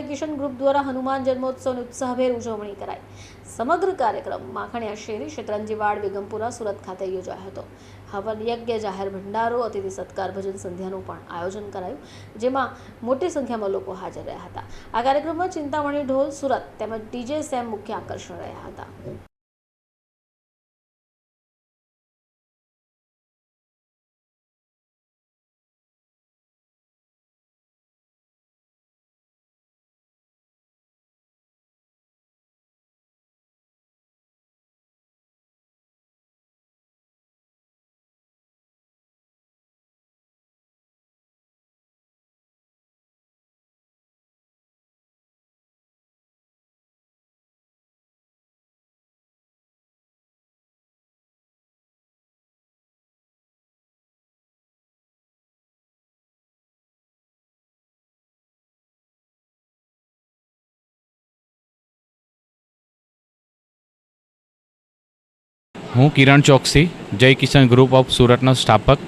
જગ્યાએ કિશન ગ્રુપ દ્વારા હનુમાન જન્મોત્સવની ઉત્સાહભેર ઉજવણી કરાઈ. સમગ્ર કાર્યક્રમ માખણિયા શેરી શેતરંજીવાડ બેગમપુરા સુરત ખાતે યોજાયો હતો. હવન યજ્ઞ, જાહેર ભંડારો, અતિથિ સત્કાર, ભજન સંધ્યાનું પણ આયોજન કરાયું, જેમાં મોટી સંખ્યામાં લોકો હાજર રહ્યા હતા. આ કાર્યક્રમમાં ચિંતામણી ઢોલ, સુરત તેમજ ડીજે સેમ મુખ્ય આકર્ષણ રહ્યા હતા. હું કિરણ ચોકસી, જય કિશન ગ્રુપ ઓફ સુરતનો સ્થાપક.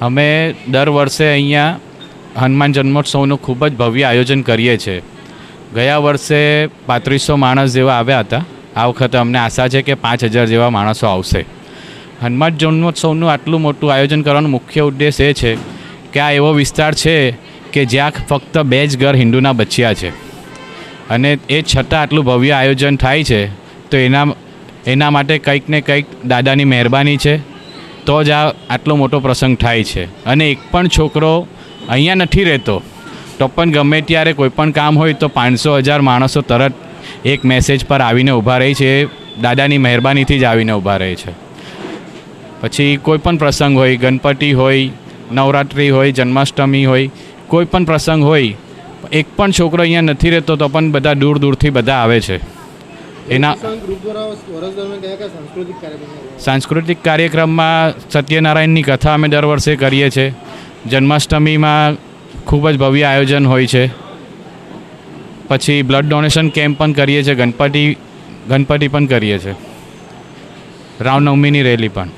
અમે દર વર્ષે અહીંયા હનુમાન જન્મોત્સવનું ખૂબ જ ભવ્ય આયોજન કરીએ છીએ. ગયા વર્ષે પાંત્રીસો માણસ જેવા આવ્યા હતા. આ વખતે અમને આશા છે કે પાંચ હજાર જેવા માણસો આવશે. હનુમાન જન્મોત્સવનું આટલું મોટું આયોજન કરવાનો મુખ્ય ઉદ્દેશ એ છે કે આ એવો વિસ્તાર છે કે જ્યાં ફક્ત બે જ ઘર હિન્દુના બચ્યા છે. અને એ છતાં આટલું ભવ્ય આયોજન થાય છે, તો એના એના માટે કંઈક ને કંઈક દાદાની મહેરબાની છે. તો જ આ આટલો મોટો પ્રસંગ થાય છે. અને એક પણ છોકરો અહીંયા નથી રહેતો. તો પણ ગમે ત્યારે કોઈ પણ કામ હોય તો પાંચસો હજાર માણસો તરત એક મેસેજ પર આવીને ઊભા રહે છે. દાદાની મહેરબાનીથી જ આવીને ઊભા રહે છે. પછી કોઈ પણ પ્રસંગ હોય, ગણપતિ હોય, નવરાત્રિ હોય, જન્માષ્ટમી હોય, કોઈ પણ પ્રસંગ હોય, એક પણ છોકરો અહીંયા નથી રહેતો તો પણ બધા દૂર દૂરથી બધા આવે છે. એના સાંસ્કૃતિક કાર્યક્રમમાં સત્યનારાયણની કથા અમે દર વર્ષે કરીએ છીએ. જન્માષ્ટમીમાં ખૂબ જ ભવ્ય આયોજન હોય છે. પછી બ્લડ ડોનેશન કેમ્પ પણ કરીએ છીએ. ગણપતિ ગણપતિ પણ કરીએ છીએ. રામનવમીની રેલી પણ.